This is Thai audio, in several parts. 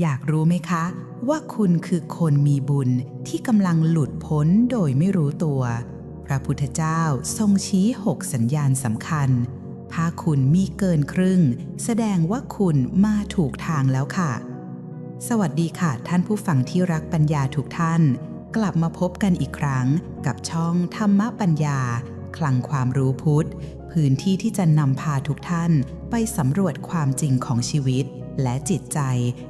อยากรู้ไหมคะ ว่าคุณคือคนมีบุญที่กำลังหลุดพ้นโดยไม่รู้ตัว พระพุทธเจ้าทรงชี้หกสัญญาณสำคัญ ถ้าคุณมีเกินครึ่ง แสดงว่าคุณมาถูกทางแล้วค่ะ สวัสดีค่ะ ท่านผู้ฟังที่รักปัญญาทุกท่าน กลับมาพบกันอีกครั้ง กับช่องธรรมปัญญา คลังความรู้พุทธ พื้นที่ที่จะนำพาทุกท่านไปสำรวจความจริงของชีวิต และจิตใจ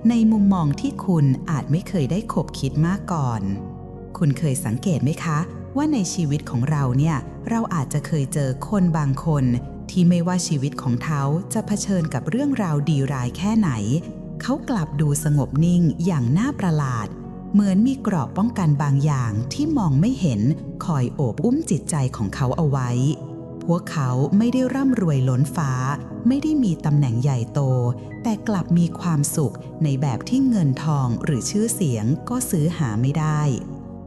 ในมุมมองที่คุณอาจไม่เคยได้ขบคิดมาก่อน คุณเคยสังเกตไหมคะ ว่าในชีวิตของเราเนี่ย เราอาจจะเคยเจอคนบางคน ที่ไม่ว่าชีวิตของเขาจะเผชิญกับเรื่องราวดีร้ายแค่ไหน เขากลับดูสงบนิ่งอย่างน่าประหลาด เหมือนมีกรอบป้องกันบางอย่างที่มองไม่เห็นคอยโอบอุ้มจิตใจของเขาเอาไว้ พวกเขาไม่ได้ร่ำรวยล้นฟ้า ไม่ได้มีตำแหน่งใหญ่โต แต่กลับมีความสุขในแบบที่เงินทองหรือชื่อเสียงก็ซื้อหาไม่ได้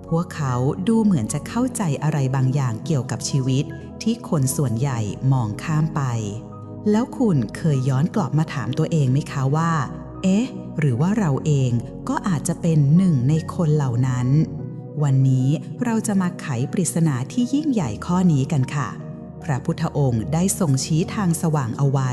พวกเขาดูเหมือนจะเข้าใจอะไรบางอย่างเกี่ยวกับชีวิต ที่คนส่วนใหญ่มองข้ามไป แล้วคุณเคยย้อนกลับมาถามตัวเองไหมคะว่า เอ๊ะ หรือว่าเราเองก็อาจจะเป็นหนึ่งในคนเหล่านั้น วันนี้เราจะมาไขปริศนาที่ยิ่งใหญ่ข้อนี้กันค่ะ พระพุทธองค์ได้ทรงชี้ทางสว่างเอาไว้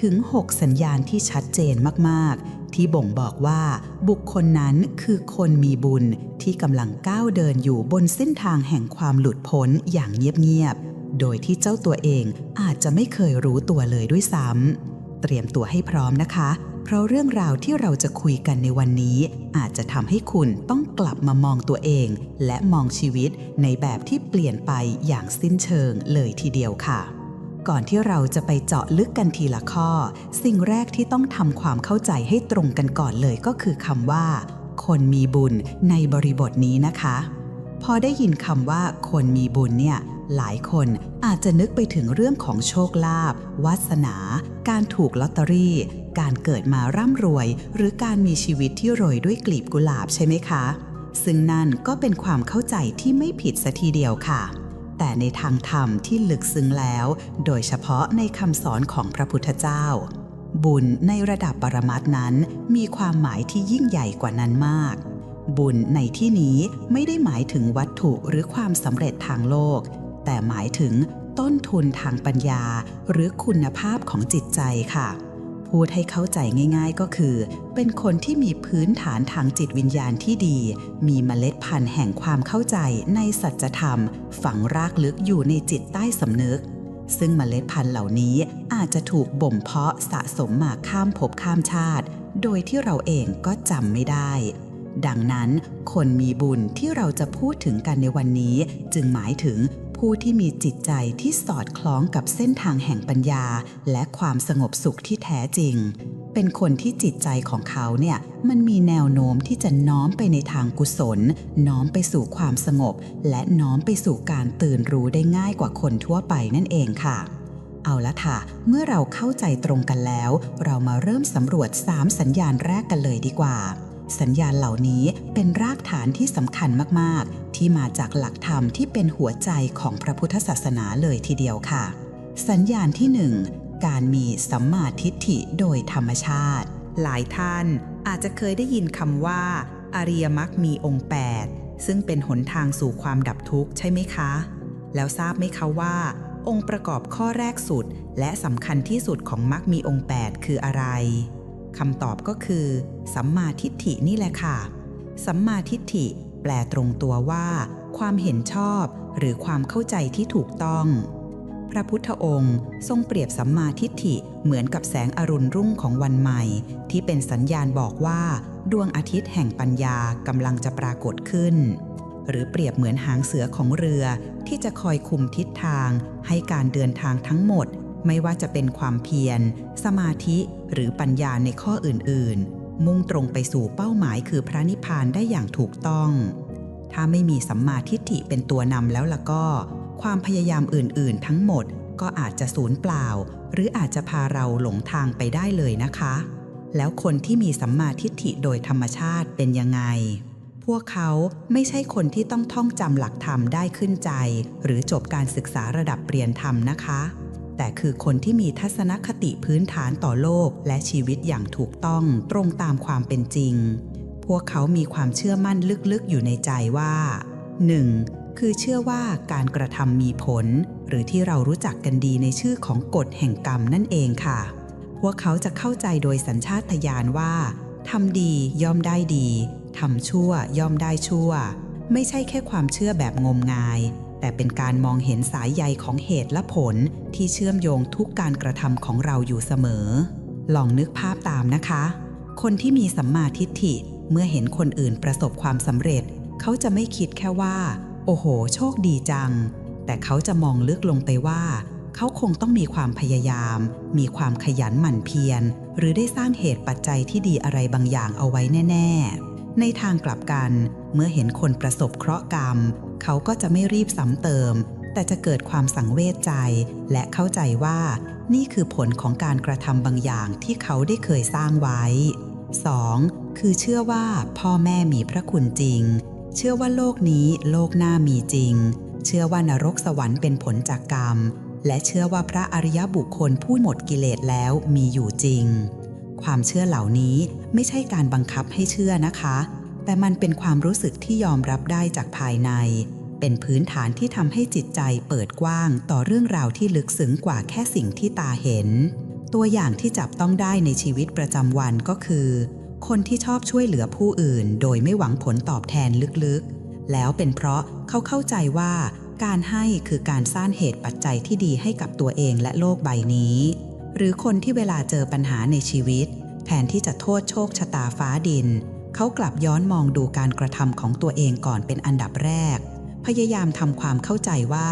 ถึง 6 สัญญาณที่ชัดเจนมากๆ ที่บ่งบอกว่าบุคคลนั้นคือคนมีบุญที่กำลังก้าวเดินอยู่บนเส้นทางแห่งความหลุดพ้นอย่างเงียบๆ โดยที่เจ้าตัวเองอาจจะไม่เคยรู้ตัวเลยด้วยซ้ำเตรียมตัวให้พร้อมนะคะ เพราะเรื่องราวที่เราจะคุยกันในวันนี้ อาจจะทำให้คุณต้องกลับมามองตัวเอง และมองชีวิตในแบบที่เปลี่ยนไปอย่างสิ้นเชิงเลยทีเดียวค่ะ ก่อนที่เราจะไปเจาะลึกกันทีละข้อ สิ่งแรกที่ต้องทำความเข้าใจให้ตรงกันก่อนเลยก็คือคำว่า คนมีบุญในบริบทนี้นะคะ พอได้ยินคำว่าคนมีบุญเนี่ยหลายคนอาจจะนึกไปถึงเรื่องของโชคลาภวาสนา การถูกลอตเตอรี่ การเกิดมาร่ำรวย หรือการมีชีวิตที่โรยด้วยกลีบกุหลาบใช่ไหมคะ ซึ่งนั่นก็เป็นความเข้าใจที่ไม่ผิดสัทีเดียวค่ะ แต่ในทางธรรมที่ลึกซึ้งแล้ว โดยเฉพาะในคำสอนของพระพุทธเจ้า บุญในระดับปรมัตนั้น มีความหมายที่ยิ่งใหญ่กว่านั้นมากบุญในที่นี้ไม่ได้หมายถึงวัตถุหรือความสำเร็จทางโลก แต่หมายถึงต้นทุนทางปัญญา หรือคุณภาพของจิตใจค่ะ พูดให้เข้าใจง่าย ๆก็คือ เป็นคนที่มีพื้นฐานทางจิตวิญญาณที่ดี มีเมล็ดพันธุ์แห่งความเข้าใจในสัจธรรม ฝังรากลึกอยู่ในจิตใต้สำนึก ซึ่งเมล็ดพันธุ์เหล่านี้อาจจะถูกบ่มเพาะสะสมมาข้ามภพข้ามชาติ โดยที่เราเองก็จำไม่ได้ดังนั้น คนมีบุญที่เราจะพูดถึงกันในวันนี้ จึงหมายถึง ผู้ที่มีจิตใจที่สอดคล้องกับเส้นทางแห่งปัญญา และความสงบสุขที่แท้จริง เป็นคนที่จิตใจของเขาเนี่ยมันมีแนวโน้มที่จะน้อมไปในทางกุศล น้อมไปสู่ความสงบ และน้อมไปสู่การตื่นรู้ได้ง่ายกว่าคนทั่วไปนั่นเองค่ะเอาละค่ะ เมื่อเราเข้าใจตรงกันแล้ว เรามาเริ่มสำรวจ 3 สัญญาณแรกกันเลยดีกว่า สัญญาณเหล่านี้เป็นรากฐานที่สำคัญมาก ๆ ที่มาจากหลักธรรมที่เป็นหัวใจของพระพุทธศาสนาเลยทีเดียวค่ะ สัญญาณที่1การมีสัมมาทิฏฐิโดยธรรมชาติ หลายท่านอาจจะเคยได้ยินคำว่า อริยมรรคมีองค์ 8 ซึ่งเป็นหนทางสู่ความดับทุกข์ใช่ไหมคะ แล้วทราบไหมคะว่า องค์ประกอบข้อแรกสุด และสำคัญที่สุดของมรรคมีองค์ 8 คืออะไร คำตอบก็คือ สัมมาทิฏฐินี่แหละค่ะ สัมมาทิฏฐิ แปลตรงตัวว่า ความเห็นชอบหรือความเข้าใจที่ถูกต้อง พระพุทธองค์ทรงเปรียบสัมมาทิฏฐิเหมือนกับแสงอรุณรุ่งของวันใหม่ ที่เป็นสัญญาณบอกว่า ดวงอาทิตย์แห่งปัญญากำลังจะปรากฏขึ้น หรือเปรียบเหมือนหางเสือของเรือที่จะคอยคุมทิศทางให้การเดินทางทั้งหมด ไม่ว่าจะเป็นความเพียร สมาธิหรือปัญญาในข้ออื่นๆ มุ่งตรงไปสู่เป้าหมายคือพระนิพพานได้อย่างถูกต้อง ถ้าไม่มีสัมมาทิฏฐิเป็นตัวนำแล้วล่ะก็ ความพยายามอื่นๆ ทั้งหมดก็อาจจะสูญเปล่า หรืออาจจะพาเราหลงทางไปได้เลยนะคะ แล้วคนที่มีสัมมาทิฏฐิโดยธรรมชาติเป็นยังไง พวกเขาไม่ใช่คนที่ต้องท่องจำหลักธรรมได้ขึ้นใจ หรือจบการศึกษาระดับเรียนธรรมนะคะ แต่คือคนที่มีทัศนคติพื้นฐานต่อโลกและชีวิตอย่างถูกต้องตรงตามความเป็นจริง พวกเขามีความเชื่อมั่นลึกๆอยู่ในใจว่า 1. คือเชื่อว่าการกระทำมีผล หรือที่เรารู้จักกันดีในชื่อของกฎแห่งกรรมนั่นเองค่ะ พวกเขาจะเข้าใจโดยสัญชาตญาณว่าทำดีย่อมได้ดี ทำชั่วย่อมได้ชั่ว ไม่ใช่แค่ความเชื่อแบบงมงาย แต่เป็นการมองเห็นสายใยของเหตุและผลที่เชื่อมโยงทุกการกระทำของเราอยู่เสมอ ลองนึกภาพตามนะคะ คนที่มีสัมมาทิฏฐิเมื่อเห็นคนอื่นประสบความสำเร็จ เขาจะไม่คิดแค่ว่า โอ้โห โชคดีจัง แต่เขาจะมองลึกลงไปว่า เขาคงต้องมีความพยายาม มีความขยันหมั่นเพียร หรือได้สร้างเหตุปัจจัยที่ดีอะไรบางอย่างเอาไว้แน่ ๆ ในทางกลับกัน เมื่อเห็นคนประสบเคราะห์กรรม เขาก็จะไม่รีบซ้ำเติม แต่จะเกิดความสังเวชใจ และเข้าใจว่า นี่คือผลของการกระทำบางอย่างที่เขาได้เคยสร้างไว้ 2. คือเชื่อว่าพ่อแม่มีพระคุณจริง เชื่อว่าโลกนี้โลกหน้ามีจริง เชื่อว่านรกสวรรค์เป็นผลจากกรรม และเชื่อว่าพระอริยบุคคลผู้หมดกิเลสแล้วมีอยู่จริง ความเชื่อเหล่านี้ไม่ใช่การบังคับให้เชื่อนะคะ แต่มันเป็นความรู้สึกที่ยอมรับได้จากภายใน เป็นพื้นฐานที่ทำให้จิตใจเปิดกว้างต่อเรื่องราวที่ลึกซึ้งกว่าแค่สิ่งที่ตาเห็น ตัวอย่างที่จับต้องได้ในชีวิตประจำวันก็คือ คนที่ชอบช่วยเหลือผู้อื่น โดยไม่หวังผลตอบแทนลึกๆ แล้วเป็นเพราะเขาเข้าใจว่าการให้คือการสร้างเหตุปัจจัยที่ดีให้กับตัวเองและโลกใบนี้ หรือคนที่เวลาเจอปัญหาในชีวิต แทนที่จะโทษโชคชะตาฟ้าดิน เขากลับย้อนมองดูการกระทำของตัวเองก่อนเป็นอันดับแรก พยายามทำความเข้าใจว่า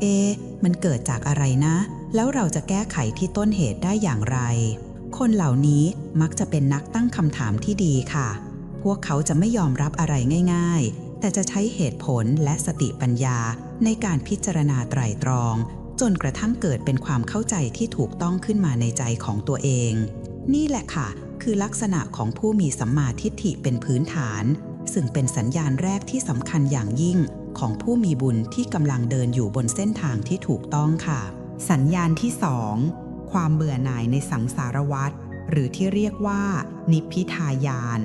เอ๊มันเกิดจากอะไรนะ แล้วเราจะแก้ไขที่ต้นเหตุได้อย่างไร คนเหล่านี้มักจะเป็นนักตั้งคำถามที่ดีค่ะ พวกเขาจะไม่ยอมรับอะไรง่าย ๆ แต่จะใช้เหตุผลและสติปัญญาในการพิจารณาไตรตรอง จนกระทั่งเกิดเป็นความเข้าใจที่ถูกต้องขึ้นมาในใจของตัวเอง นี่แหละค่ะ คือลักษณะของผู้มีสัมมาทิฏฐิเป็นพื้นฐาน ซึ่งเป็นสัญญาณแรกที่สำคัญอย่างยิ่งของผู้มีบุญที่กำลังเดินอยู่บนเส้นทางที่ถูกต้องค่ะ สัญญาณที่2ความเบื่อหน่ายในสังสารวัฏหรือที่เรียกว่า นิพพิทายาน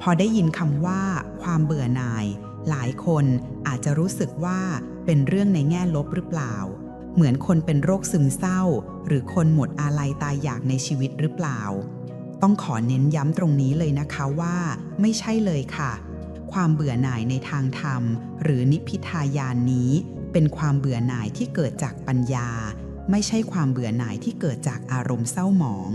พอได้ยินคำว่า ความเบื่อหน่าย หลายคนอาจจะรู้สึกว่าเป็นเรื่องในแง่ลบหรือเปล่า เหมือนคนเป็นโรคซึมเศร้า หรือคนหมดอาลัยตายอยากในชีวิตหรือเปล่า ต้องขอเน้นย้ำตรงนี้เลยนะคะว่าไม่ใช่เลยค่ะ ความเบื่อหน่ายในทางธรรม หรือนิพพิทายานนี้ เป็นความเบื่อหน่ายที่เกิดจากปัญญา ไม่ใช่ความเบื่อหน่ายที่เกิดจากอารมณ์เศร้าหมอง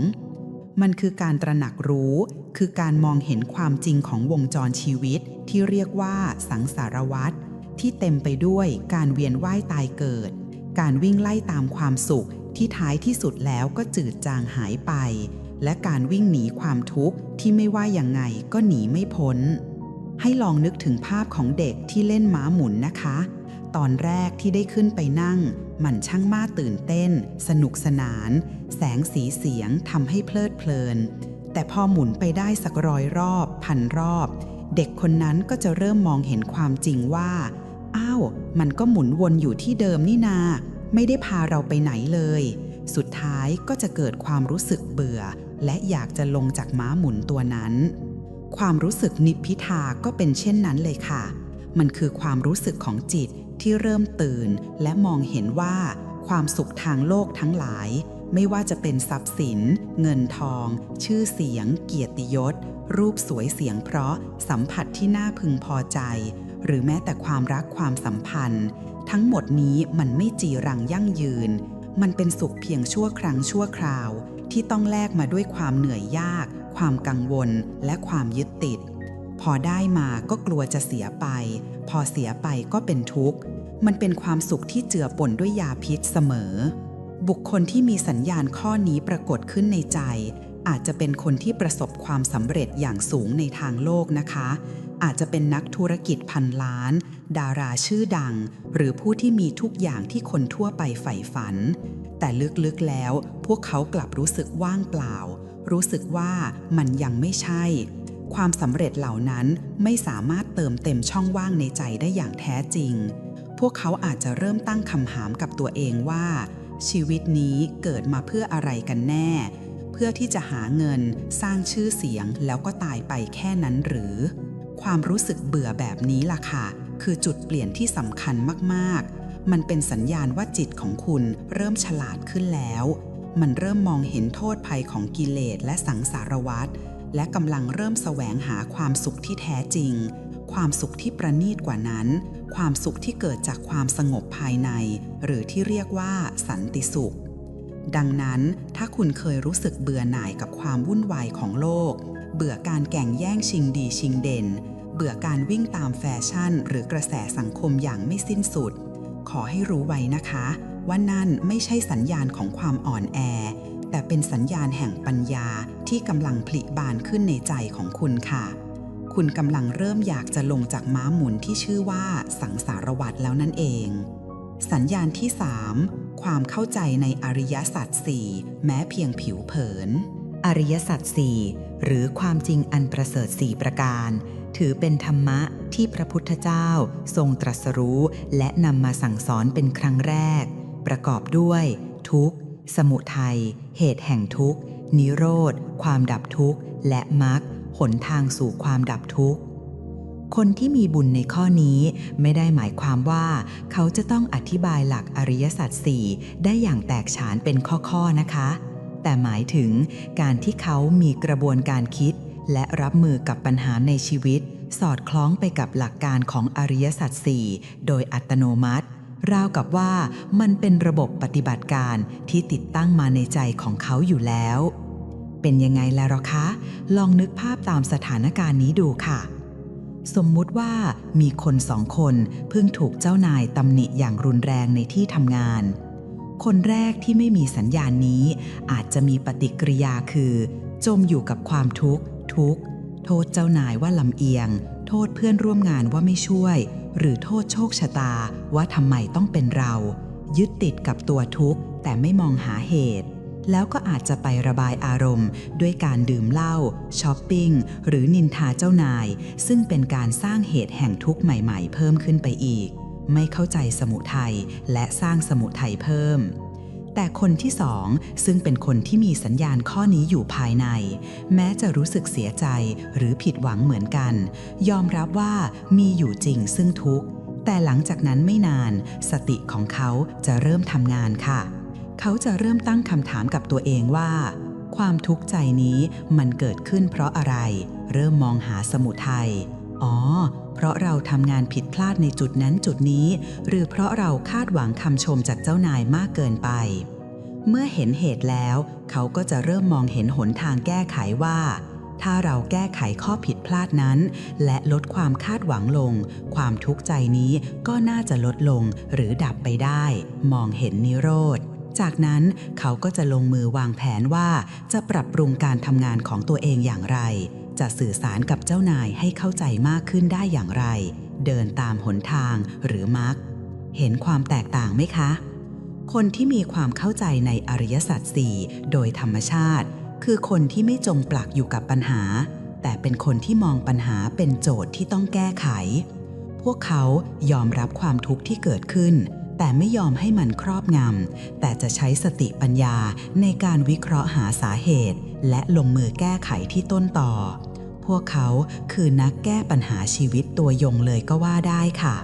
มันคือการตระหนักรู้ คือการมองเห็นความจริงของวงจรชีวิตที่เรียกว่าสังสารวัฏที่เต็มไปด้วยการเวียนว่ายตายเกิด การวิ่งไล่ตามความสุขที่ท้ายที่สุดแล้วก็จืดจางหายไป และการวิ่งหนีความทุกข์ที่ไม่ว่ายังไงก็หนีไม่พ้น ให้ลองนึกถึงภาพของเด็กที่เล่นม้าหมุนนะคะ ตอนแรกที่ได้ขึ้นไปนั่ง มันช่างมาตื่นเต้น สนุกสนาน แสงสีเสียงทำให้เพลิดเพลิน แต่พอหมุนไปได้สักร้อยรอบพันรอบ เด็กคนนั้นก็จะเริ่มมองเห็นความจริงว่า อ้าว มันก็หมุนวนอยู่ที่เดิมนี่นา ไม่ได้พาเราไปไหนเลยสุดท้ายก็จะเกิดความรู้สึกเบื่อ และอยากจะลงจากม้าหมุนตัวนั้น ความรู้สึกนิพพิทาก็เป็นเช่นนั้นเลยค่ะ มันคือความรู้สึกของจิตที่เริ่มตื่น และมองเห็นว่า ความสุขทางโลกทั้งหลาย ไม่ว่าจะเป็นทรัพย์สิน เงินทอง ชื่อเสียง เกียรติยศ รูปสวยเสียงเพราะสัมผัสที่น่าพึงพอใจ หรือแม้แต่ความรักความสัมพันธ์ ทั้งหมดนี้มันไม่จีรังยั่งยืน มันเป็นสุขเพียงชั่วครั้งชั่วคราว ที่ต้องแลกมาด้วยความเหนื่อยยาก ความกังวล และความยึดติด พอได้มาก็กลัวจะเสียไป พอเสียไปก็เป็นทุกข์ มันเป็นความสุขที่เจือปนด้วยยาพิษเสมอ บุคคลที่มีสัญญาณข้อนี้ปรากฏขึ้นในใจ อาจจะเป็นคนที่ประสบความสำเร็จอย่างสูงในทางโลกนะคะ อาจจะเป็นนักธุรกิจพันล้าน ดาราชื่อดัง หรือผู้ที่มีทุกอย่างที่คนทั่วไปใฝ่ฝัน แต่ลึกๆแล้ว พวกเขากลับรู้สึกว่างเปล่า รู้สึกว่ามันยังไม่ใช่ ความสำเร็จเหล่านั้นไม่สามารถเติมเต็มช่องว่างในใจได้อย่างแท้จริง พวกเขาอาจจะเริ่มตั้งคำถามกับตัวเองว่า ชีวิตนี้เกิดมาเพื่ออะไรกันแน่ เพื่อที่จะหาเงินสร้างชื่อเสียงแล้วก็ตายไปแค่นั้นหรือ ความรู้สึกเบื่อแบบนี้ล่ะค่ะ คือจุดเปลี่ยนที่สำคัญมากๆ มันเป็นสัญญาณว่าจิตของคุณเริ่มฉลาดขึ้นแล้ว มันเริ่มมองเห็นโทษภัยของกิเลสและสังสารวัฏและกำลังเริ่มแสวงหาความสุขที่แท้จริง ความสุขที่ประณีตกว่านั้น ความสุขที่เกิดจากความสงบภายใน หรือที่เรียกว่าสันติสุข ดังนั้นถ้าคุณเคยรู้สึกเบื่อหน่ายกับความวุ่นวายของโลก เบื่อการแก่งแย่งชิงดีชิงเด่น เบื่อการวิ่งตามแฟชั่น หรือกระแสสังคมอย่างไม่สิ้นสุด ขอให้รู้ไว้นะคะ ว่านั่นไม่ใช่สัญญาณของความอ่อนแอ แต่เป็นสัญญาณแห่งปัญญาที่กำลังผลิบานขึ้นในใจของคุณค่ะ คุณกำลังเริ่มอยากจะลงจากม้าหมุนที่ชื่อว่าสังสารวัตรแล้วนั่นเอง สัญญาณที่ 3 ความเข้าใจในอริยสัจสี่แม้เพียงผิวเผิน อริยสัจสี่หรือความจริงอันประเสริฐสี่ประการ ถือเป็นธรรมะที่พระพุทธเจ้าทรงตรัสรู้และนำมาสั่งสอนเป็นครั้งแรก ประกอบด้วย ทุกข์ สมุทัย เหตุแห่งทุกข์ นิโรธ ความดับทุกข์ และมรรคหนทางสู่ความดับทุกข์คนที่มีบุญในข้อนี้ไม่ได้หมายความว่า เขาจะต้องอธิบายหลักอริยสัจสี่ได้อย่างแตกฉานเป็นข้อๆนะคะ แต่หมายถึงการที่เขามีกระบวนการคิด และรับมือกับปัญหาในชีวิต สอดคล้องไปกับหลักการของอริยสัจสี่โดยอัตโนมัติ ราวกับว่ามันเป็นระบบปฏิบัติการที่ติดตั้งมาในใจของเขาอยู่แล้ว เป็นยังไงแล้วหรอคะ ลองนึกภาพตามสถานการณ์นี้ดูค่ะสมมุติว่ามีคนสองคนเพิ่งถูกเจ้านายตำหนิอย่างรุนแรงในที่ทำงาน คนแรกที่ไม่มีสัญญาณนี้ อาจจะมีปฏิกิริยาคือ จมอยู่กับความทุกข์ ทุกข์ โทษเจ้านายว่าลำเอียง โทษเพื่อนร่วมงานว่าไม่ช่วย หรือโทษโชคชะตาว่าทำไมต้องเป็นเรา ยึดติดกับตัวทุกข์ แต่ไม่มองหาเหตุ แล้วก็อาจจะไประบายอารมณ์ ด้วยการดื่มเหล้าช้อปปิ้ง หรือนินทาเจ้านาย ซึ่งเป็นการสร้างเหตุแห่งทุกข์ใหม่ ๆ เพิ่มขึ้นไปอีก ไม่เข้าใจสมุทัยและสร้างสมุทัยเพิ่ม แต่คนที่สองซึ่งเป็นคนที่มีสัญญาณข้อนี้อยู่ภายใน แม้จะรู้สึกเสียใจหรือผิดหวังเหมือนกัน ยอมรับว่ามีอยู่จริงซึ่งทุกข์ แต่หลังจากนั้นไม่นาน สติของเขาจะเริ่มทำงานค่ะ เขาจะเริ่มตั้งคำถามกับตัวเองว่า ความทุกข์ใจนี้มันเกิดขึ้นเพราะอะไร เริ่มมองหาสมุทัยอ๋อ เพราะเราทำงานผิดพลาดในจุดนั้นจุดนี้ หรือเพราะเราคาดหวังคำชมจากเจ้านายมากเกินไป เมื่อเห็นเหตุแล้ว เขาก็จะเริ่มมองเห็นหนทางแก้ไขว่า ถ้าเราแก้ไขข้อผิดพลาดนั้น และลดความคาดหวังลง ความทุกข์ใจนี้ก็น่าจะลดลงหรือดับไปได้ มองเห็นนิโรธจากนั้นเขาก็จะลงมือวางแผนว่าจะปรับปรุงการทำงานของตัวเองอย่างไร จะสื่อสารกับเจ้านายให้เข้าใจมากขึ้นได้อย่างไร เดินตามหนทางหรือมักเห็นความแตกต่างไหมคะ คนที่มีความเข้าใจในอริยสัจสี่โดยธรรมชาติ คือคนที่ไม่จมปลักอยู่กับปัญหา แต่เป็นคนที่มองปัญหาเป็นโจทย์ที่ต้องแก้ไข พวกเขายอมรับความทุกข์ที่เกิดขึ้น แต่ไม่ยอมให้มันครอบงำ แต่จะใช้สติปัญญาในการวิเคราะห์หาสาเหตุ และลงมือแก้ไขที่ต้นต่อ พวกเขาคือนักแก้ปัญหาชีวิตตัวยงเลยก็ว่าได้ค่ะ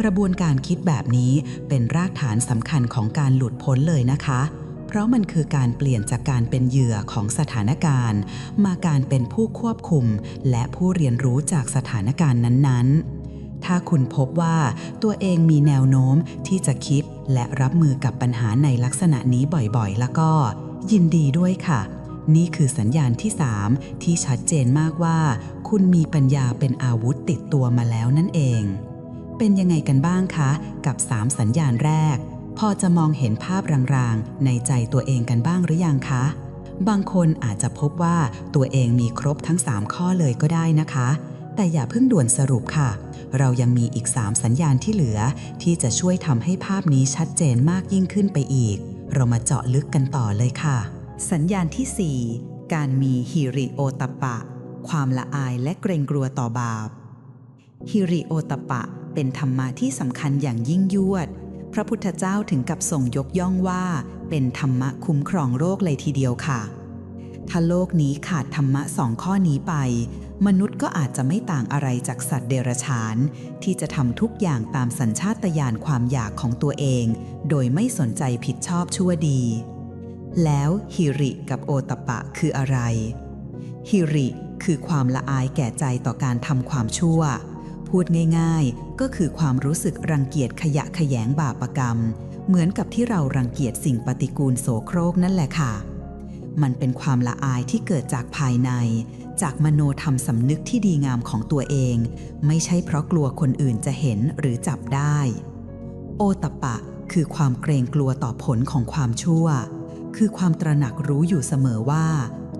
กระบวนการคิดแบบนี้เป็นรากฐานสำคัญของการหลุดพ้นเลยนะคะ เพราะมันคือการเปลี่ยนจากการเป็นเหยื่อของสถานการณ์ มาการเป็นผู้ควบคุม และผู้เรียนรู้จากสถานการณ์นั้นๆ ถ้าคุณพบว่าตัวเองมีแนวโน้มที่จะคิดและรับมือกับปัญหาในลักษณะนี้บ่อยๆ แล้วก็ ยินดีด้วยค่ะ นี่คือสัญญาณที่ 3 ที่ชัดเจนมากว่า คุณมีปัญญาเป็นอาวุธติดตัวมาแล้วนั่นเอง เป็นยังไงกันบ้างคะ กับ 3 สัญญาณแรก พอจะมองเห็นภาพรางๆ ในใจตัวเองกันบ้างหรือยังคะ บางคนอาจจะพบว่าตัวเองมีครบทั้ง 3 ข้อเลยก็ได้นะคะ แต่อย่าเพิ่งด่วนสรุปค่ะ เรายังมีอีก 3 สัญญาณที่เหลือ ที่จะช่วยทำให้ภาพนี้ชัดเจนมากยิ่งขึ้นไปอีก เรามาเจาะลึกกันต่อเลยค่ะ สัญญาณที่ 4 การมีฮิริโอตปะ ความละอายและเกรงกลัวต่อบาปฮิริโอตปะเป็นธรรมะที่สำคัญอย่างยิ่งยวด พระพุทธเจ้าถึงกับส่งยกย่องว่า เป็นธรรมะคุ้มครองโลกเลยทีเดียวค่ะ ถ้าโลกนี้ขาดธรรมะสองข้อนี้ไป มนุษย์ก็อาจจะไม่ต่างอะไรจากสัตว์เดรัจฉาน ที่จะทำทุกอย่างตามสัญชาตญาณความอยากของตัวเอง โดยไม่สนใจผิดชอบชั่วดี แล้วฮิริกับโอตปะคืออะไรฮิริคือความละอายแก่ใจต่อการทำความชั่ว พูดง่ายๆ ก็คือความรู้สึกรังเกียจขยะแขยงบาปกรรม เหมือนกับที่เรารังเกียจสิ่งปฏิกูลโสโครกนั่นแหละค่ะ มันเป็นความละอายที่เกิดจากภายใน จากมโนธรรมสำนึกที่ดีงามของตัวเอง ไม่ใช่เพราะกลัวคนอื่นจะเห็นหรือจับได้ โอตปะคือความเกรงกลัวต่อผลของความชั่ว คือความตระหนักรู้อยู่เสมอว่า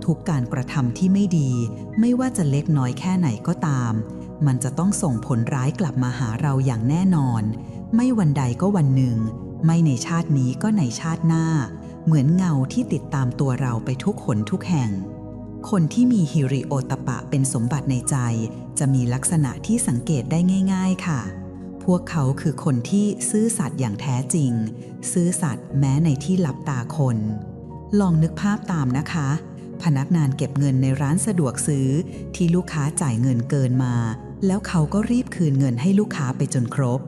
ทุกการกระทำที่ไม่ดี ไม่ว่าจะเล็กน้อยแค่ไหนก็ตาม มันจะต้องส่งผลร้ายกลับมาหาเราอย่างแน่นอน ไม่วันใดก็วันหนึ่ง ไม่ในชาตินี้ก็ในชาติหน้า เหมือนเงาที่ติดตามตัวเราไปทุกหนทุกแห่ง คนที่มีฮิริโอตปะเป็นสมบัติในใจ จะมีลักษณะที่สังเกตได้ง่าย ๆ ค่ะ พวกเขาคือคนที่ซื่อสัตย์อย่างแท้จริง ซื่อสัตย์แม้ในที่ลับตาคน ลองนึกภาพตามนะคะ พนักงานเก็บเงินในร้านสะดวกซื้อ ที่ลูกค้าจ่ายเงินเกินมา แล้วเขาก็รีบคืนเงินให้ลูกค้าไปจนครบ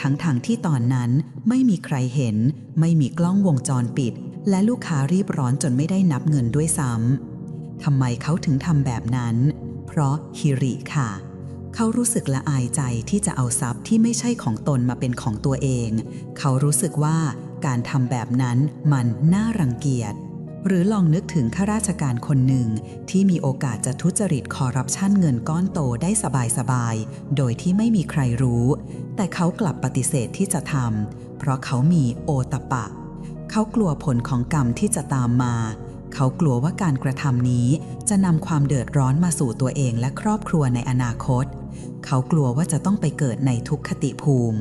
ทั้งๆทที่ตอนนั้นไม่มีใครเห็น ไม่มีกล้องวงจรปิด และลูกค้ารีบร้อนจนไม่ได้นับเงินด้วยซ้ำ ทำไมเขาถึงทำแบบนั้น เพราะฮิริค่ะ เขารู้สึกละอายใจที่จะเอาทรัพย์ที่ไม่ใช่ของตนมาเป็นของตัวเอง เขารู้สึกว่าการทำแบบนั้นมันน่ารังเกียจ หรือลองนึกถึงข้าราชการคนหนึ่ง ที่มีโอกาสจะทุจริตคอร์รัปชันเงินก้อนโตได้สบายๆ โดยที่ไม่มีใครรู้ แต่เขากลับปฏิเสธที่จะทำเพราะเขามีโอตปะ เขากลัวผลของกรรมที่จะตามมา เขากลัวว่าการกระทำนี้ จะนำความเดือดร้อนมาสู่ตัวเองและครอบครัวในอนาคต เขากลัวว่าจะต้องไปเกิดในทุกขติภูมิ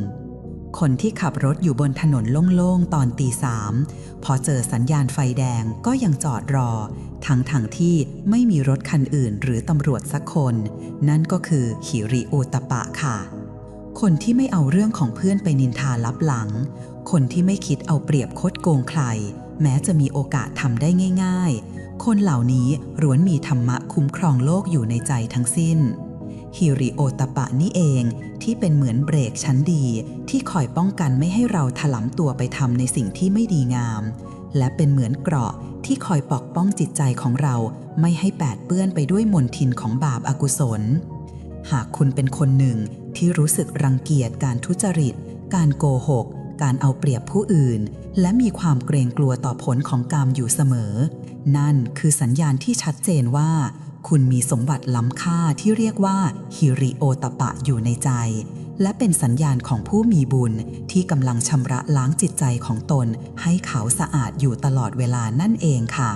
คนที่ขับรถอยู่บนถนนโล่งๆ ตอนตีสามพอเจอสัญญาณไฟแดงก็ยังจอดรอ ทั้งๆทที่ไม่มีรถคันอื่นหรือตำรวจสักคน นั่นก็คือหิริโอตปะค่ะคนที่ไม่เอาเรื่องของเพื่อนไปนินทาลับหลัง คนที่ไม่คิดเอาเปรียบคดโกงใคร แม้จะมีโอกาสทำได้ง่าย ๆ คนเหล่านี้ร้วนมีธรรมะคุ้มครองโลกอยู่ในใจทั้งสิ้นฮิริโอตปะนี่เองที่เป็นเหมือนเบรกชั้นดี ที่คอยป้องกันไม่ให้เราถลำตัวไปทำในสิ่งที่ไม่ดีงาม และเป็นเหมือนเกราะที่คอยปกป้องจิตใจของเราไม่ให้แปดเปื้อนไปด้วยมลทินของบาปอากุศล หากคุณเป็นคนหนึ่งที่รู้สึกรังเกียจการทุจริต การโกหก การเอาเปรียบผู้อื่น และมีความเกรงกลัวต่อผลของกรรมอยู่เสมอ นั่นคือสัญญาณที่ชัดเจนว่า คุณมีสมบัติล้ำค่าที่เรียกว่าฮิริโอตปะอยู่ในใจ และเป็นสัญญาณของผู้มีบุญที่กำลังชำระล้างจิตใจของตน ให้ขาวสะอาดอยู่ตลอดเวลานั่นเองค่ะ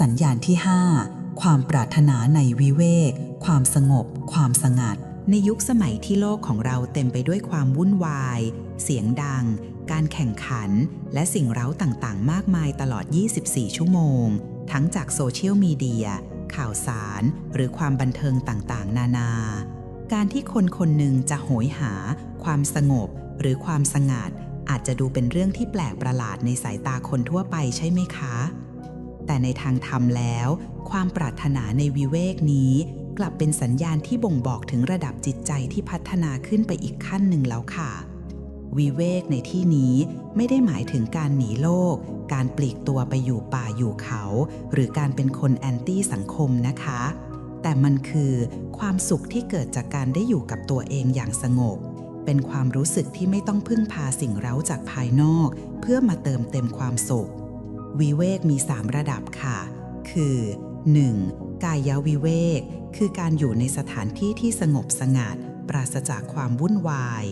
สัญญาณที่ 5 ความปรารถนาในวิเวก ความสงบ ความสงัดในยุคสมัยที่โลกของเราเต็มไปด้วยความวุ่นวาย เสียงดัง การแข่งขัน และสิ่งเร้าต่างๆ มากมายตลอด 24 ชั่วโมง ทั้งจากโซเชียลมีเดีย ข่าวสาร หรือความบันเทิงต่างๆ นานา การที่คนคนหนึ่งจะโหยหา ความสงบ หรือความสงัด อาจจะดูเป็นเรื่องที่แปลกประหลาดในสายตาคนทั่วไปใช่ไหมคะ แต่ในทางธรรมแล้ว ความปรารถนาในวิเวกนี้กลับเป็นสัญญาณที่บ่งบอกถึงระดับจิตใจที่พัฒนาขึ้นไปอีกขั้นหนึ่งแล้วค่ะ วิเวกในที่นี้ไม่ได้หมายถึงการหนีโลก การปลีกตัวไปอยู่ป่าอยู่เขา หรือการเป็นคนแอนตี้สังคมนะคะ แต่มันคือความสุขที่เกิดจากการได้อยู่กับตัวเองอย่างสงบ เป็นความรู้สึกที่ไม่ต้องพึ่งพาสิ่งเร้าจากภายนอก เพื่อมาเติมเต็มความสุข วิเวกมี 3 ระดับค่ะ คือ 1. กายวิเวก คือการอยู่ในสถานที่ที่สงบสงัด ปราศจากความวุ่นวาย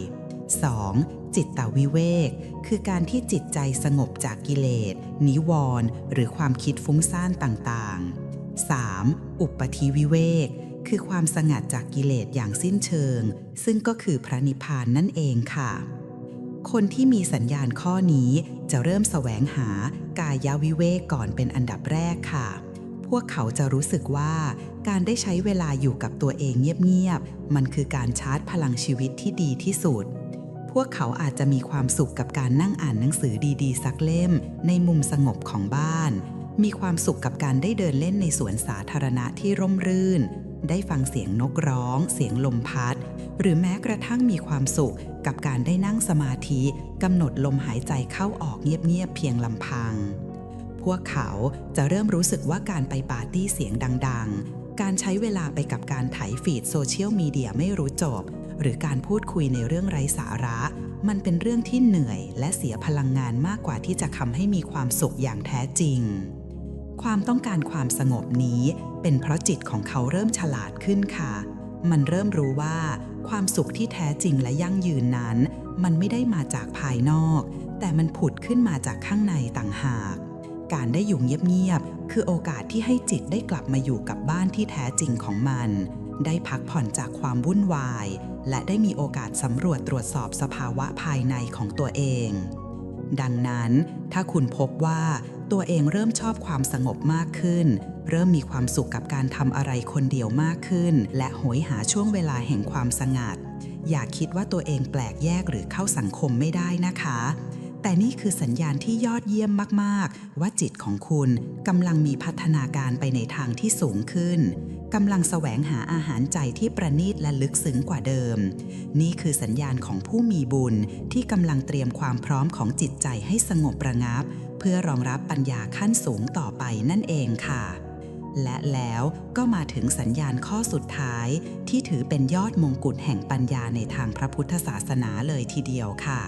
2. จิตตวิเวก คือการที่จิตใจสงบจากกิเลส นิวรณ์หรือความคิดฟุ้งซ่านต่างๆ 3. อุปธิวิเวก คือความสงัดจากกิเลสอย่างสิ้นเชิง ซึ่งก็คือพระนิพพานนั่นเองค่ะ คนที่มีสัญญาณข้อนี้จะเริ่มแสวงหากายวิเวกก่อนเป็นอันดับแรกค่ะพวกเขาจะรู้สึกว่าการได้ใช้เวลาอยู่กับตัวเองเงียบๆ มันคือการชาร์จพลังชีวิตที่ดีที่สุด พวกเขาอาจจะมีความสุขกับการนั่งอ่านหนังสือดีๆ สักเล่ม ในมุมสงบของบ้าน มีความสุขกับการได้เดินเล่นในสวนสาธารณะที่ร่มรื่น ได้ฟังเสียงนกร้อง เสียงลมพัด หรือแม้กระทั่งมีความสุขกับการได้นั่งสมาธิกำหนดลมหายใจเข้าออกเงียบๆเพียงลำพัง พวกเขาจะเริ่มรู้สึกว่าการไปปาร์ตี้เสียงดัง ๆ การใช้เวลาไปกับการไถฟีดโซเชียลมีเดียไม่รู้จบ หรือการพูดคุยในเรื่องไร้สาระ มันเป็นเรื่องที่เหนื่อยและเสียพลังงานมากกว่าที่จะทำให้มีความสุขอย่างแท้จริง ความต้องการความสงบนี้ เป็นเพราะจิตของเขาเริ่มฉลาดขึ้นค่ะ มันเริ่มรู้ว่า ความสุขที่แท้จริงและยั่งยืนนั้น มันไม่ได้มาจากภายนอก แต่มันผุดขึ้นมาจากข้างในต่างหาก การได้อยู่เงียบๆคือโอกาสที่ให้จิตได้กลับมาอยู่กับบ้านที่แท้จริงของมัน ได้พักผ่อนจากความวุ่นวาย และได้มีโอกาสสำรวจตรวจสอบสภาวะภายในของตัวเอง ดังนั้นถ้าคุณพบว่าตัวเองเริ่มชอบความสงบมากขึ้น เริ่มมีความสุขกับการทำอะไรคนเดียวมากขึ้น และโหยหาช่วงเวลาแห่งความสงัด อย่าคิดว่าตัวเองแปลกแยกหรือเข้าสังคมไม่ได้นะคะ แต่นี่คือสัญญาณที่ยอดเยี่ยมมาก ๆ ว่าจิตของคุณกำลังมีพัฒนาการไปในทางที่สูงขึ้นกำลังแสวงหาอาหารใจที่ประณีตและลึกซึ้งกว่าเดิม นี่คือสัญญาณของผู้มีบุญที่กำลังเตรียมความพร้อมของจิตใจให้สงบประงับ เพื่อรองรับปัญญาขั้นสูงต่อไปนั่นเองค่ะและแล้วก็มาถึงสัญญาณข้อสุดท้าย ที่ถือเป็นยอดมงกุฎแห่งปัญญาในทางพระพุทธศาสนาเลยทีเดียวค่ะ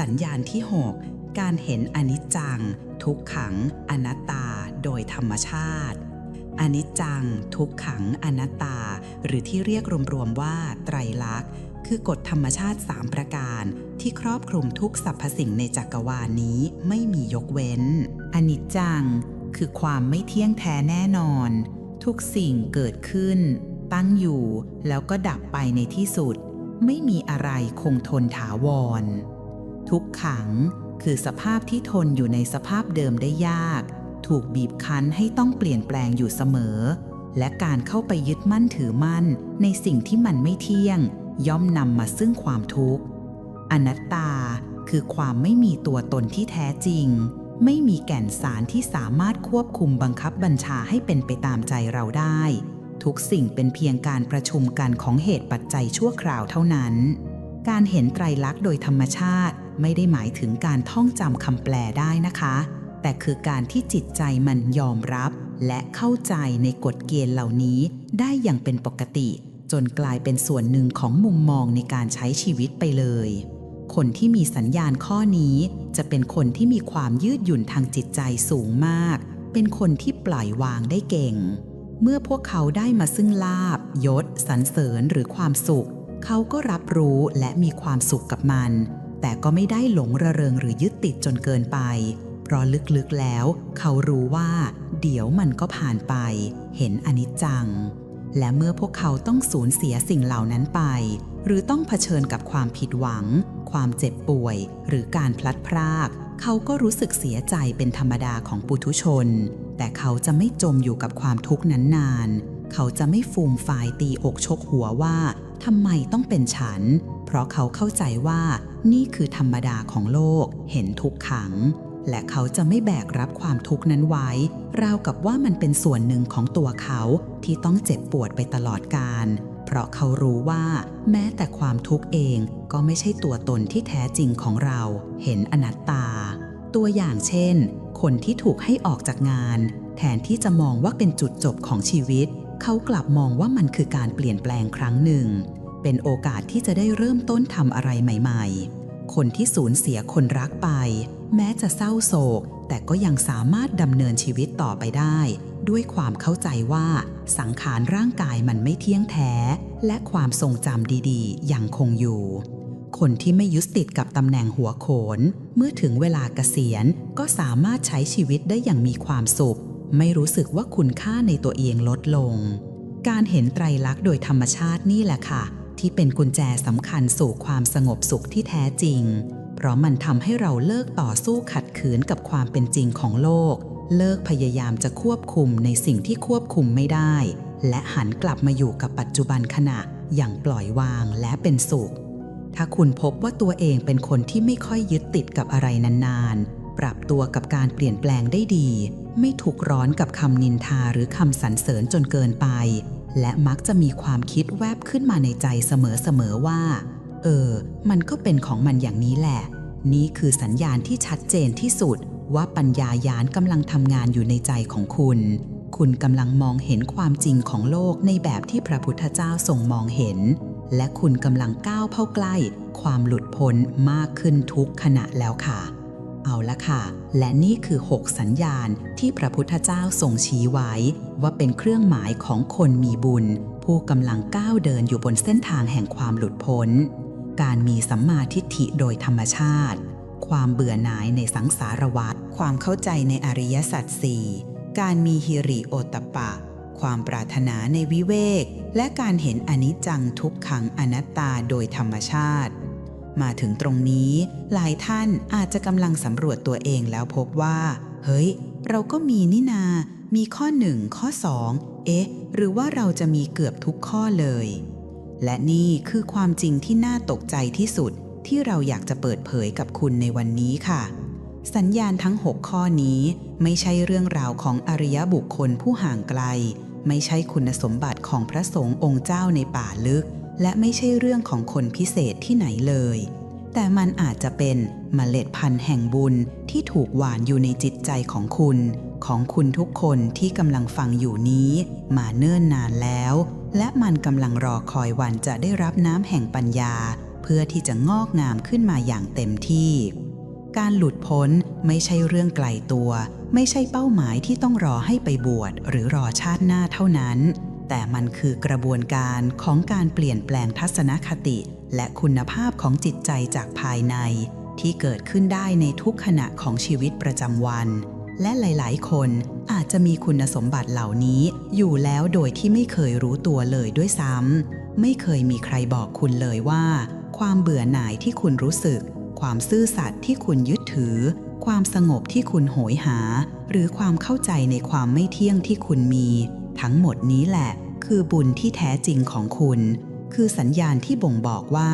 สัญญาณที่ 6 การเห็นอนิจจัง ทุกขัง อนัตตา โดยธรรมชาติ อนิจจัง ทุกขัง อนัตตา หรือที่เรียกรวมๆว่า ไตรลักษณ์ คือกฎธรรมชาติ 3 ประการ ที่ครอบคลุมทุกสรรพสิ่งในจักรวาลนี้ไม่มียกเว้น อนิจจัง คือความไม่เที่ยงแท้แน่นอน ทุกสิ่งเกิดขึ้น ตั้งอยู่แล้วก็ดับไปในที่สุดไม่มีอะไรคงทนถาวร ทุกขัง คือสภาพที่ทนอยู่ในสภาพเดิมได้ยาก ถูกบีบคั้นให้ต้องเปลี่ยนแปลงอยู่เสมอ และการเข้าไปยึดมั่นถือมั่น ในสิ่งที่มันไม่เที่ยง ย่อมนำมาซึ่งความทุกข์ อนัตตา คือความไม่มีตัวตนที่แท้จริง ไม่มีแก่นสารที่สามารถควบคุมบังคับบัญชาให้เป็นไปตามใจเราได้ ทุกสิ่งเป็นเพียงการประชุมกันของเหตุปัจจัยชั่วคราวเท่านั้นการเห็นไตรลักษณ์โดยธรรมชาติ ไม่ได้หมายถึงการท่องจำคำแปลได้นะคะ แต่คือการที่จิตใจมันยอมรับ และเข้าใจในกฎเกณฑ์เหล่านี้ได้อย่างเป็นปกติ จนกลายเป็นส่วนหนึ่งของมุมมองในการใช้ชีวิตไปเลย คนที่มีสัญญาณข้อนี้ จะเป็นคนที่มีความยืดหยุ่นทางจิตใจสูงมาก เป็นคนที่ปล่อยวางได้เก่ง เมื่อพวกเขาได้มาซึ่งลาบยศสรรเสริญหรือความสุข เขาก็รับรู้และมีความสุขกับมัน แต่ก็ไม่ได้หลงระเริงหรือยึดติดจนเกินไป เพราะลึกๆแล้ว เขารู้ว่า เดี๋ยวมันก็ผ่านไป เห็นอนิจจัง และเมื่อพวกเขาต้องสูญเสียสิ่งเหล่านั้นไป หรือต้องเผชิญกับความผิดหวัง ความเจ็บป่วย หรือการพลัดพราก เขาก็รู้สึกเสียใจเป็นธรรมดาของปุถุชน แต่เขาจะไม่จมอยู่กับความทุกข์นั้นนาน เขาจะไม่ฟูมฟายตีอกชกหัวว่าทำไมต้องเป็นฉัน เพราะเขาเข้าใจว่านี่คือธรรมดาของโลก เห็นทุกขัง และเขาจะไม่แบกรับความทุกข์นั้นไว้ ราวกับว่ามันเป็นส่วนหนึ่งของตัวเขาที่ต้องเจ็บปวดไปตลอดกาลเพราะเขารู้ว่า แม้แต่ความทุกข์เองก็ไม่ใช่ตัวตนที่แท้จริงของเรา เห็นอนัตตา ตัวอย่างเช่น คนที่ถูกให้ออกจากงาน แทนที่จะมองว่าเป็นจุดจบของชีวิต เขากลับมองว่ามันคือการเปลี่ยนแปลงครั้งหนึ่ง เป็นโอกาสที่จะได้เริ่มต้นทำอะไรใหม่ ๆ คนที่สูญเสียคนรักไป แม้จะเศร้าโศก แต่ก็ยังสามารถดำเนินชีวิตต่อไปได้ ด้วยความเข้าใจว่าสังขารร่างกายมันไม่เที่ยงแท้ และความทรงจำดีๆ ยังคงอยู่คนที่ไม่ยึดติดกับตำแหน่งหัวโขน เมื่อถึงเวลาเกษียณก็สามารถใช้ชีวิตได้อย่างมีความสุข ไม่รู้สึกว่าคุณค่าในตัวเองลดลง การเห็นไตรลักษณ์โดยธรรมชาตินี่แหละค่ะ ที่เป็นกุญแจสำคัญสู่ความสงบสุขที่แท้จริง เพราะมันทำให้เราเลิกต่อสู้ขัดขืนกับความเป็นจริงของโลก เลิกพยายามจะควบคุมในสิ่งที่ควบคุมไม่ได้ และหันกลับมาอยู่กับปัจจุบันขณะอย่างปล่อยวางและเป็นสุข ถ้าคุณพบว่าตัวเองเป็นคนที่ไม่ค่อยยึดติดกับอะไรนานๆ ปรับตัวกับการเปลี่ยนแปลงได้ดี ไม่ถูกร้อนกับคำนินทาหรือคำสรรเสริญจนเกินไป และมักจะมีความคิดแวบขึ้นมาในใจเสมอๆว่า เออ มันก็เป็นของมันอย่างนี้แหละ นี่คือสัญญาณที่ชัดเจนที่สุด ว่าปัญญายานกำลังทำงานอยู่ในใจของคุณ คุณกำลังมองเห็นความจริงของโลกในแบบที่พระพุทธเจ้าทรงมองเห็น และคุณกำลังก้าวเข้าใกล้ ความหลุดพ้นมากขึ้นทุกขณะแล้วค่ะ เอาละค่ะ และนี่คือ 6 สัญญาณที่พระพุทธเจ้าทรงชี้ไว้ ว่าเป็นเครื่องหมายของคนมีบุญ ผู้กำลังก้าวเดินอยู่บนเส้นทางแห่งความหลุดพ้น การมีสัมมาทิฏฐิโดยธรรมชาติ ความเบื่อหน่ายในสังสารวัฏความเข้าใจในอริยสัจสี่การมีฮิริโอตปปะความปรารถนาในวิเวก และการเห็นอนิจจังทุกขังอนัตตาโดยธรรมชาติ มาถึงตรงนี้หลายท่านอาจจะกำลังสำรวจตัวเองแล้วพบว่า เฮ้ย เราก็มีนี่นา มีข้อหนึ่งข้อสองเอ๊ะ หรือว่าเราจะมีเกือบทุกข้อเลย และนี่คือความจริงที่น่าตกใจที่สุดที่เราอยากจะเปิดเผยกับคุณในวันนี้ค่ะ สัญญาณทั้ง 6 ข้อนี้ไม่ใช่เรื่องราวของอริยบุคคลผู้ห่างไกล ไม่ใช่คุณสมบัติของพระสงฆ์องค์เจ้าในป่าลึก และไม่ใช่เรื่องของคนพิเศษที่ไหนเลย แต่มันอาจจะเป็นเมล็ดพันธุ์แห่งบุญที่ถูกหว่านอยู่ในจิตใจของคุณ ของคุณทุกคนที่กำลังฟังอยู่นี้ มาเนิ่นนานแล้ว และมันกำลังรอคอยวันจะได้รับน้ำแห่งปัญญา เพื่อที่จะงอกงามขึ้นมาอย่างเต็มที่การหลุดพ้นไม่ใช่เรื่องไกลตัว ไม่ใช่เป้าหมายที่ต้องรอให้ไปบวชหรือรอชาติหน้าเท่านั้น แต่มันคือกระบวนการของการเปลี่ยนแปลงทัศนคติ และคุณภาพของจิตใจจากภายใน ที่เกิดขึ้นได้ในทุกขณะของชีวิตประจำวัน และหลาย ๆ คนอาจจะมีคุณสมบัติเหล่านี้อยู่แล้วโดยที่ไม่เคยรู้ตัวเลยด้วยซ้ำไม่เคยมีใครบอกคุณเลยว่า ความเบื่อหน่ายที่คุณรู้สึก ความซื่อสัตย์ที่คุณยึดถือ ความสงบที่คุณโหยหา หรือความเข้าใจในความไม่เที่ยงที่คุณมี ทั้งหมดนี้แหละ คือบุญที่แท้จริงของคุณ คือสัญญาณที่บ่งบอกว่า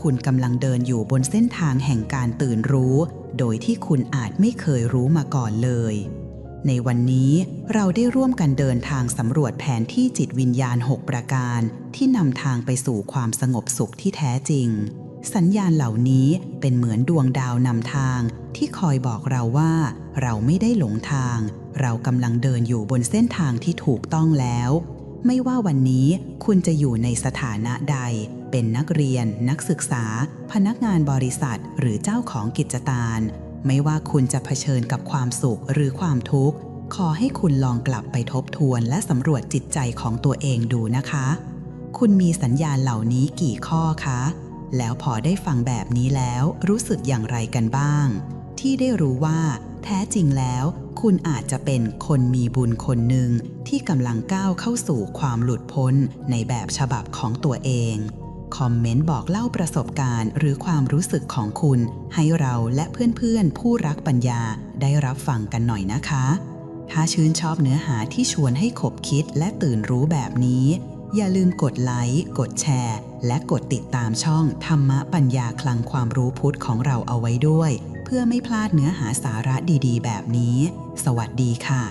คุณกำลังเดินอยู่บนเส้นทางแห่งการตื่นรู้ โดยที่คุณอาจไม่เคยรู้มาก่อนเลย ในวันนี้เราได้ร่วมกันเดินทางสำรวจแผนที่จิตวิญญาณ 6 ประการ ที่นำทางไปสู่ความสงบสุขที่แท้จริงสัญญาณเหล่านี้เป็นเหมือนดวงดาวนำทาง ที่คอยบอกเราว่า เราไม่ได้หลงทาง เรากำลังเดินอยู่บนเส้นทางที่ถูกต้องแล้ว ไม่ว่าวันนี้คุณจะอยู่ในสถานะใด เป็นนักเรียน นักศึกษา พนักงานบริษัท หรือเจ้าของกิจการไม่ว่าคุณจะเผชิญกับความสุขหรือความทุกข์ ขอให้คุณลองกลับไปทบทวนและสำรวจจิตใจของตัวเองดูนะคะ คุณมีสัญญาณเหล่านี้กี่ข้อคะ แล้วพอได้ฟังแบบนี้แล้วรู้สึกอย่างไรกันบ้าง ที่ได้รู้ว่า แท้จริงแล้ว คุณอาจจะเป็นคนมีบุญคนหนึ่งที่กำลังก้าวเข้าสู่ความหลุดพ้นในแบบฉบับของตัวเอง คอมเมนต์บอกเล่าประสบการณ์ หรือความรู้สึกของคุณ ให้เราและเพื่อนๆ ผู้รักปัญญาได้รับฟังกันหน่อยนะคะ ถ้าชื่นชอบเนื้อหาที่ชวนให้ขบคิดและตื่นรู้แบบนี้ อย่าลืมกดไลค์ กดแชร์ และกดติดตามช่องธรรมะปัญญาคลังความรู้พุทธของเราเอาไว้ด้วย เพื่อไม่พลาดเนื้อหาสาระดีๆ แบบนี้ สวัสดีค่ะ